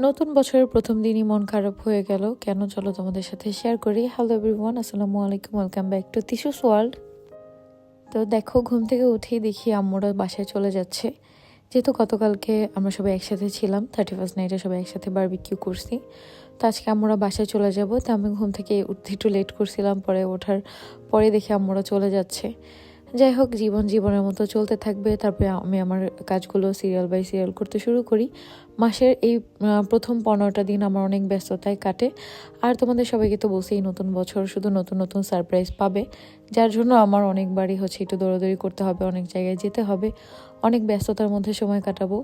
নতুন বছরের প্রথম দিনই মন খারাপ হয়ে গেল। কেন? চলো তোমাদের সাথে শেয়ার করি। হ্যালো এভরিওয়ান আসসালামু আলাইকুম ওয়েলকাম ব্যাক টু তিসুস ওয়ার্ল্ড তো দেখো, ঘুম থেকে উঠেই দেখি আম্মুরা বাসায় চলে যাচ্ছে। যেহেতু গতকালকে আমরা সবাই একসাথে ছিলাম থার্টি ফার্স্ট নাইটে সবাই একসাথে বারবিকিউ করছি। তো আজকে আমরা বাসায় চলে যাব। তো আমি ঘুম থেকে উঠতে একটু লেট করছিলাম, পরে ওঠার পরে দেখি আম্মুরা চলে যাচ্ছে। যাই হোক, জীবন জীবনের মতো চলতে থাকবে। তারপরে আমি আমার কাজগুলো সিরিয়াল বাই সিরিয়াল করতে শুরু করি। মাসের এই প্রথম পনেরোটা দিন আমার অনেক ব্যস্ততায় কাটে। আর তোমাদের সবাইকে তো এই নতুন বছর শুধু নতুন নতুন সারপ্রাইজ পাবে। যার জন্য আমার অনেকবারই হচ্ছে, একটু দৌড়াদৌড়ি করতে হবে, অনেক জায়গায় যেতে হবে। অনেক ব্যস্ততার মধ্যে সময় কাটাবো।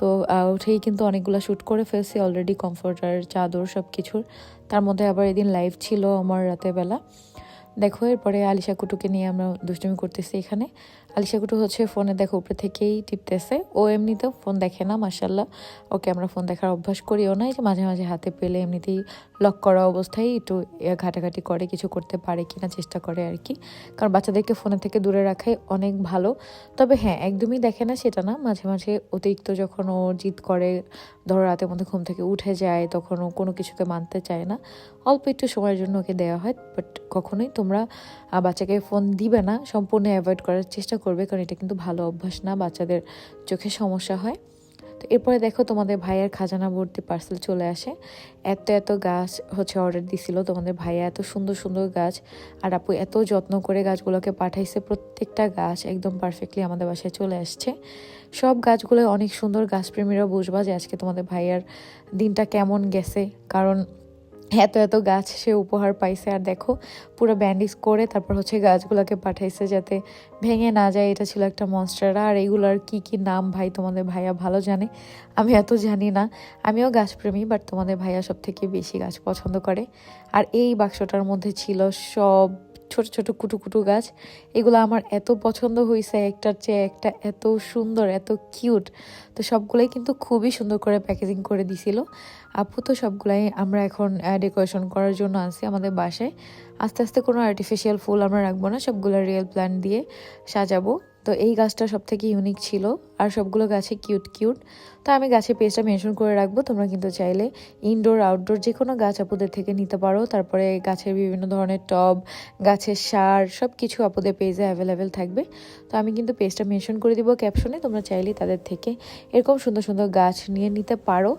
তো উঠেই কিন্তু অনেকগুলো শ্যুট করে ফেলছি অলরেডি কমফোর্টার চাদর সব কিছুর তার মধ্যে আবার এদিন লাইভ ছিল আমার রাতের বেলা। দেখো, এরপরে আলিশা কুটুকে নিয়ে আমরা দুষ্টুমি করতেছি এখানে। আলিশা কুটু হচ্ছে ফোনে দেখো, উপরে থেকেই টিপতেছে। ও এমনিতেও ফোন দেখে না মাসাল্লাহ ওকে আমরা ফোন দেখার অভ্যাস করিও না, এই যে মাঝে মাঝে হাতে পেলে এমনিতেই লক করা অবস্থায় একটু ঘাটাঘাটি করে, কিছু করতে পারে কি না চেষ্টা করে আর কি। কারণ বাচ্চাদেরকে ফোনে থেকে দূরে রাখাই অনেক ভালো। তবে হ্যাঁ একদমই দেখে না সেটা না, মাঝে মাঝে অতিরিক্ত যখন ও জিদ করে, ধরো রাতের মধ্যে ঘুম থেকে উঠে যায়, তখন ও কোনো কিছুকে মানতে চায় না। অল্প একটু সময়ের জন্য ওকে দেওয়া হয় বাট কখনোই তোমরা আহ, বাচ্চাকে ফোন দিবে না সম্পূর্ণ অ্যাভয়েড করার চেষ্টা করবে কারণ এটা কিন্তু ভালো অভ্যাস না বাচ্চাদের চোখে সমস্যা হয়। তো এরপরে দেখো তোমাদের ভাইয়ের খাজানা ভর্তি পার্সেল চলে আসে। এত এত গাছ হচ্ছে অর্ডার দিছিল তোমাদের ভাইয়া এত সুন্দর সুন্দর গাছ। আর আপু এত যত্ন করে গাছগুলোকে পাঠাইছে প্রত্যেকটা গাছ একদম পারফেক্টলি আমাদের বাসায় চলে আসছে। সব গাছগুলো অনেক সুন্দর গাছপ্রেমীরা বুঝবা যে আজকে তোমাদের ভাইয়ার দিনটা কেমন গেছে? কারণ এত এত গাছ সে উপহার পাইছে। আর দেখো, পুরো ব্যান্ডেজ করে তারপর হচ্ছে গাছগুলোকে পাঠাইছে যাতে ভেঙে না যায়। এটা ছিল একটা মনস্টার আর এইগুলোর কি কি নাম ভাই তোমাদের ভাইয়া ভালো জানে? আমি এত জানি না। আমিও গাছপ্রেমী বাট তোমাদের ভাইয়া সব থেকে বেশি গাছ পছন্দ করে। আর এই বাক্সটার মধ্যে ছিল সব ছোট ছোট কুটু কুটু গাছ। এগুলো আমার এত পছন্দ হয়েছে একটার চেয়ে একটা এত সুন্দর, এত কিউট। তো সবগুলোই কিন্তু খুবই সুন্দর করে প্যাকেজিং করে দিছিল। আপু তো সবগুলাই আমরা এখন ডেকোরেশন করার জন্য আনছি আমাদের বাসায়। আস্তে আস্তে কোনো আর্টিফিশিয়াল ফুল আমরা রাখব না, সবগুলো রিয়েল প্ল্যান্ট দিয়ে সাজাবো। তো এই গাছটা সব থেকে ইউনিক ছিল আর সবগুলো গাছে কিউট কিউট তো আমি গাছের পেজটা মেনশন করে রাখব, তোমরা কিন্তু চাইলে ইনডোর আউটডোর যে কোনো গাছ আপুদের থেকে নিতে পারো। তারপরে গাছের বিভিন্ন ধরনের টব, গাছের সার সব কিছু আপুদের পেজে অ্যাভেলেবেল থাকবে। তো আমি কিন্তু পেজটা মেনশন করে দিব ক্যাপশনে তোমরা চাইলে তাদের থেকে এরকম সুন্দর সুন্দর গাছ নিয়ে নিতে পারো।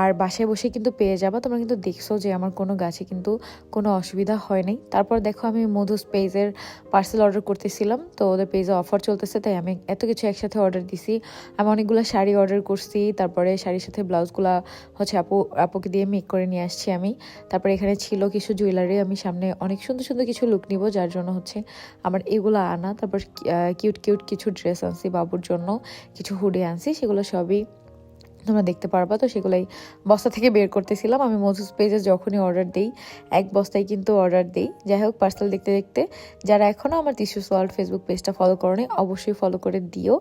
আর বাসায় বসে কিন্তু পেয়ে যাবা। তোমরা কিন্তু দেখছ যে আমার কোনো গাছে কিন্তু কোনো অসুবিধা হয় নাই। তারপর দেখো আমি মধুস পেজের পার্সেল অর্ডার করতেছিলাম, তো ওদের পেজে অফার চলতেছে, তাই আমি এত কিছু একসাথে অর্ডার দিছি। আমি অনেকগুলো শাড়ি অর্ডার করছি, তারপরে শাড়ির সাথে ব্লাউজগুলো হচ্ছে আপু, আপুকে দিয়ে মেক করে নিয়ে আসছি আমি। তারপরে এখানে ছিল কিছু জুয়েলারি আমি সামনে অনেক সুন্দর সুন্দর কিছু লুক নিব, যার জন্য হচ্ছে আমার এগুলো আনা। তারপর কিউট কিউট কিছু ড্রেস আনছি বাবুর জন্য, কিছু হুডি আনছি, সেগুলো সবই তোমরা দেখতে পারবা। তো সেগুলাই বস্তা থেকে বের করতেছিলাম। আমি মধুস পেজে যখনই অর্ডার দিই, এক বস্তায় কিন্তু অর্ডার দিই। যাই হোক পার্সেল দেখতে দেখতে যারা এখনও আমার টিসুস ওয়ার্ল্ড ফেসবুক পেজটা ফলো করনি, অবশ্যই ফলো করে দিও।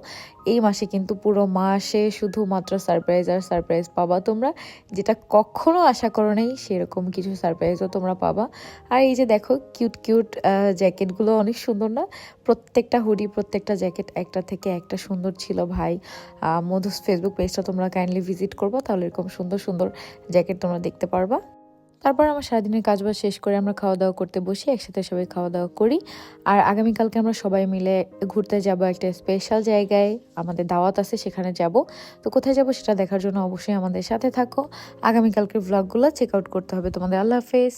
এই মাসে কিন্তু পুরো মাসে শুধুমাত্র সারপ্রাইজ আর সারপ্রাইজ পাবা তোমরা। যেটা কখনো আশা করো নাই, সেরকম কিছু সারপ্রাইজও তোমরা পাবা। আর এই যে দেখো কিউট কিউট জ্যাকেটগুলো অনেক সুন্দর না? প্রত্যেকটা হুডি প্রত্যেকটা জ্যাকেট একটা থেকে একটা সুন্দর ছিল ভাই। মধুস ফেসবুক পেজটা তোমরা কাইন্ডলি ভিজিট করব, তাহলে এরকম সুন্দর সুন্দর জ্যাকেট তোমরা দেখতে পারবা। তারপর আমার সারাদিনের কাজ বাজ শেষ করে আমরা খাওয়া দাওয়া করতে বসি, একসাথে সবাই খাওয়া দাওয়া করি। আর আগামীকালকে আমরা সবাই মিলে ঘুরতে যাব একটা স্পেশাল জায়গায়, আমাদের দাওয়াত আছে সেখানে যাব। তো কোথায় যাব সেটা দেখার জন্য অবশ্যই আমাদের সাথে থাকো। আগামীকালকের ভ্লগগুলো চেক আউট করতে হবে। তোমাদের আল্লাহ হাফেজ।